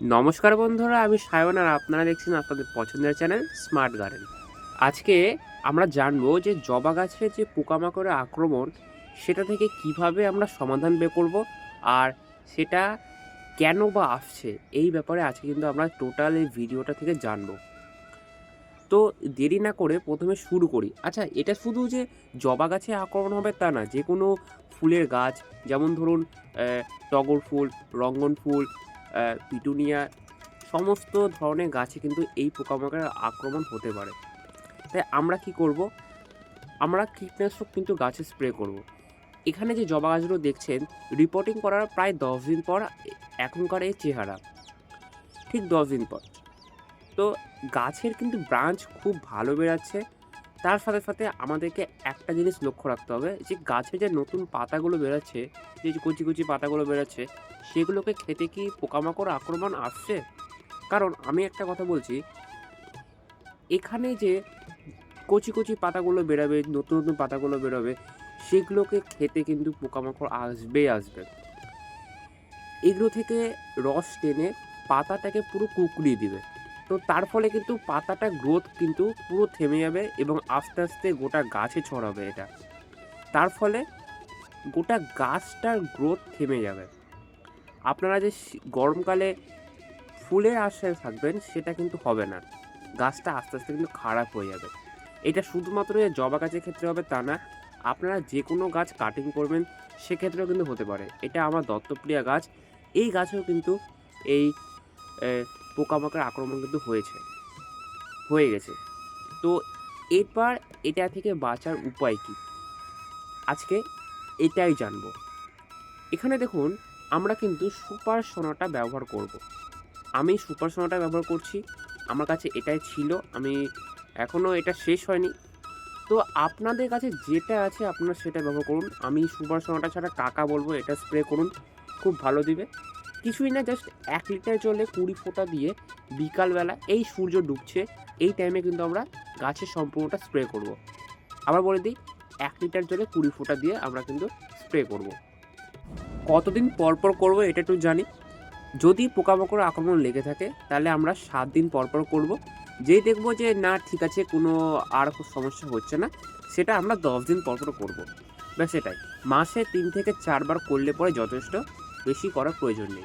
নমস্কার বন্ধুরা, আমি সায়ন আর আপনারা দেখছেন আপনাদের পছন্দের চ্যানেল স্মার্ট গার্ডেন আজকে আমরা জানব যে জবা গাছের যে পোকামাকড়ের আক্রমণ, সেটা থেকে কীভাবে আমরা সমাধান বের করব আর সেটা কেন বা আসছে, এই ব্যাপারে আজকে কিন্তু আমরা টোটাল এই ভিডিওটা থেকে জানব। তো দেরি না করে প্রথমে শুরু করি। আচ্ছা এটা শুধু যে জবা গাছে আক্রমণ হবে তা না, যে কোনো ফুলের গাছ, যেমন ধরুন টগর ফুল, রঙ্গন ফুল পিটুনিয়া, সমস্ত ধরনের গাছে কিন্তু এই পোকামাকড়ের আক্রমণ হতে পারে। তাই আমরা কি করব? আমরা কীটনাশক কিন্তু গাছে স্প্রে করব। এখানে যে জবা গাছগুলো দেখছেন রিপোর্টিং করার প্রায় দশ দিন পর এখনকার এই চেহারা। ঠিক দশ দিন পর। তো গাছের কিন্তু ব্রাঞ্চ খুব ভালো বেরাচ্ছে তার সাথে সাথে আমাদেরকে একটা জিনিস লক্ষ্য রাখতে হবে যে গাছে যে নতুন পাতাগুলো বেরোচ্ছে, যে কচি কচি পাতাগুলো বেরোচ্ছে, সেগুলোকে খেতে কি পোকামাকড় আক্রমণ আসছে? কারণ আমি একটা কথা বলছি, এখানে যে কচি কচি পাতাগুলো বেরোবে, নতুন নতুন পাতাগুলো বেরোবে, সেগুলোকে খেতে কিন্তু পোকামাকড় আসবে আসবে। এগুলো থেকে রস টেনে পাতাটাকে পুরো কুকড়িয়ে দিবে। তো তার ফলে কিন্তু পাতাটা গ্রোথ কিন্তু পুরো থেমে যাবে এবং আস্তে আস্তে গোটা গাছে ছড়াবে এটা। তার ফলে গোটা গাছটার গ্রোথ থেমে যাবে। আপনারা যে গরমকালে ফুলের আশায় থাকবেন, সেটা কিন্তু হবে না। গাছটা আস্তে আস্তে কিন্তু খারাপ হয়ে যাবে। এটা শুধুমাত্র যে জবা গাছের ক্ষেত্রে হবে তা না, আপনারা যে কোনো গাছ কাটিং করবেন, সেক্ষেত্রেও কিন্তু হতে পারে। এটা আমার দত্তপ্রিয়া গাছ। এই গাছেও কিন্তু এই পোকামাকড় আক্রমণ কিন্তু হয়েছে। হয়ে গেছে। তো এরপর এটা থেকে বাঁচার উপায় কি? আজকে এটাই জানব। এখানে দেখুন, আমরা কিন্তু সুপার সোনাটা ব্যবহার করব। আমি সুপার সোনাটা ব্যবহার করছি। আমার কাছে এটাই ছিল। আমি এখনও এটা শেষ হয়নি। তো আপনাদের কাছে যেটা আছে আপনারা সেটা ব্যবহার করুন। আমি সুপার সোনাটা ছাড়া কাকা বলব, এটা স্প্রে করুন। খুব ভালো দিবে। কিছুই না জাস্ট এক লিটার জলে কুড়ি ফোঁটা দিয়ে বিকালবেলা এই সূর্য ডুবছে, এই টাইমে কিন্তু আমরা গাছের সম্পূর্ণটা স্প্রে করব। আবার বলে দিই, এক লিটার জলে কুড়ি ফোঁটা দিয়ে আমরা কিন্তু স্প্রে করব। কতদিন পর পর করব এটা একটু জানি যদি পোকামাকড় আক্রমণ লেগে থাকে, তাহলে আমরা সাত দিন পর পর করব যেই দেখব যে, না, ঠিক আছে, কোনো আর সমস্যা হচ্ছে না, সেটা আমরা দশ দিন পর পর করব ব্যাস এটাই মাসে তিন থেকে চারবার করলে পরে যথেষ্ট বেশি করার প্রয়োজন নেই।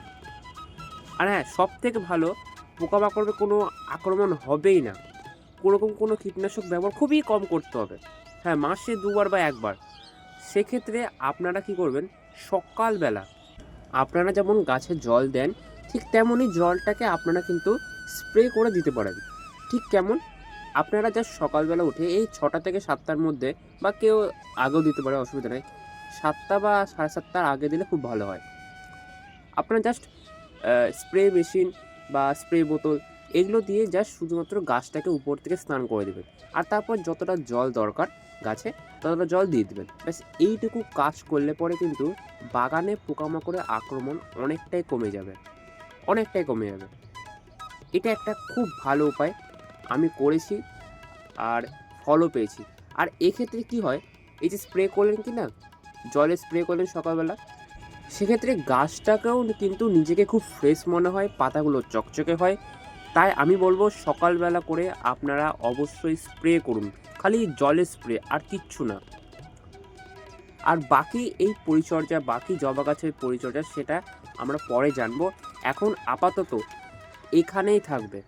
আর হ্যাঁ সব থেকে ভালো, পোকামাকড়ের কোনো আক্রমণ হবেই না। কোনোরকম কোনো কীটনাশক ব্যবহার খুবই কম করতে হবে। হ্যাঁ মাসে দুবার বা একবার। সেক্ষেত্রে আপনারা কি করবেন? সকালবেলা আপনারা যেমন গাছে জল দেন, ঠিক তেমনই জলটাকে আপনারা কিন্তু স্প্রে করে দিতে পারেন। ঠিক কেমন? আপনারা জাস্ট সকালবেলা উঠে এই ছটা থেকে সাতটার মধ্যে বা কেউ আগেও দিতে পারে, অসুবিধা নেই। সাতটা বা সাড়ে সাতটার আগে দিলে খুব ভালো হয়। আপনারা জাস্ট স্প্রে মেশিন বা স্প্রে বোতল এগুলো দিয়ে জাস্ট শুধুমাত্র গাছটাকে উপর থেকে স্নান করে দেবেন। আর তারপর যতটা জল দরকার গাছে, ততটা জল দিয়ে দেবেন। ব্যাস, এইটুকু কাজ করলে পরে কিন্তু বাগানে পোকামাকড়ের আক্রমণ অনেকটাই কমে যাবে। অনেকটাই কমে যাবে। এটা একটা খুব ভালো উপায়। আমি করেছি আর ফলও পেয়েছি। আর এক্ষেত্রে কি হয়, এই যে স্প্রে করলেন কি না জলে স্প্রে করলেন সকালবেলা সেক্ষেত্রে গাছটাকেও কিন্তু নিজেকে খুব ফ্রেশ মনে হয়, পাতাগুলো চকচকে হয়। তাই আমি বলব সকালবেলা করে আপনারা অবশ্যই স্প্রে করুন। খালি জলে স্প্রে আর কিচ্ছু না। আর বাকি এই পরিচর্যা, বাকি জবা গাছের পরিচর্যা, সেটা আমরা পরে জানব। এখন আপাতত এখানেই থাকবে।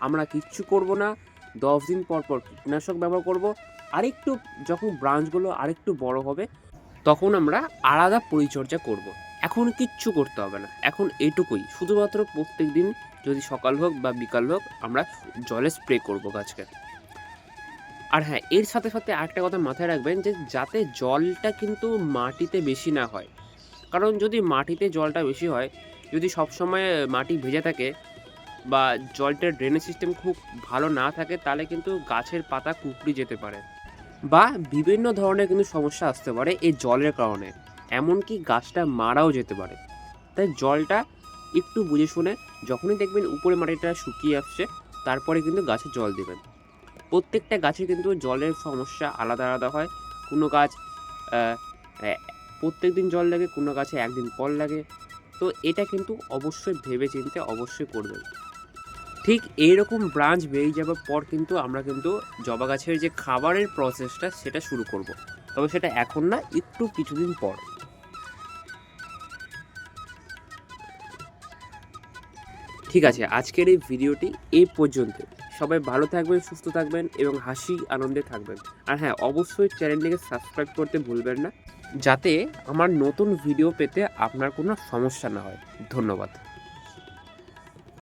আমরা কিচ্ছু করব না। দশ দিন পর পর কীটনাশক ব্যবহার করব। আরেকটু যখন ব্রাঞ্চগুলো আরেকটু বড় হবে তখন আমরা আলাদা পরিচর্যা করব। এখন কিচ্ছু করতে হবে না। এখন এটুকুই। শুধুমাত্র প্রত্যেক দিন যদি সকাল হোক বা বিকাল হোক, আমরা জলে স্প্রে করব গাছকে। আর হ্যাঁ এর সাথে সাথে আরেকটা কথা মাথায় রাখবেন যে, যাতে জলটা কিন্তু মাটিতে বেশি না হয়। কারণ যদি মাটিতে জলটা বেশি হয়, যদি সবসময় মাটি ভেজে থাকে বা জলটার ড্রেনেজ সিস্টেম খুব ভালো না থাকে, তাহলে কিন্তু গাছের পাতা কুকড়ে যেতে পারে। বা বিভিন্ন ধরনের কিন্তু সমস্যা আসতে পারে এই জলের কারণে। এমনকি গাছটা মারাও যেতে পারে। তাই জলটা একটু বুঝে শুনে যখনই দেখবেন উপরে মাটিটা শুকিয়ে আসছে, তারপরে কিন্তু গাছে জল দেবেন। প্রত্যেকটা গাছে কিন্তু জলের সমস্যা আলাদা আলাদা হয়। কোনো গাছ প্রত্যেক দিন জল লাগে, কোনো গাছে একদিন পর লাগে। তো এটা কিন্তু অবশ্যই ভেবে চিনতে অবশ্যই করবেন। ঠিক এইরকম ব্রাঞ্চ বেরিয়ে যাওয়ার পর কিন্তু আমরা কিন্তু জবা গাছের যে খাবারের প্রসেসটা সেটা শুরু করব। তবে সেটা এখন না, একটু কিছুদিন পর। ঠিক আছে, আজকের এই ভিডিওটি এই পর্যন্ত। সবাই ভালো থাকবেন, সুস্থ থাকবেন এবং হাসি আনন্দে থাকবেন। আর হ্যাঁ অবশ্যই চ্যানেলটিকে সাবস্ক্রাইব করতে ভুলবেন না, যাতে আমার নতুন ভিডিও পেতে আপনার কোনো সমস্যা না হয়। ধন্যবাদ।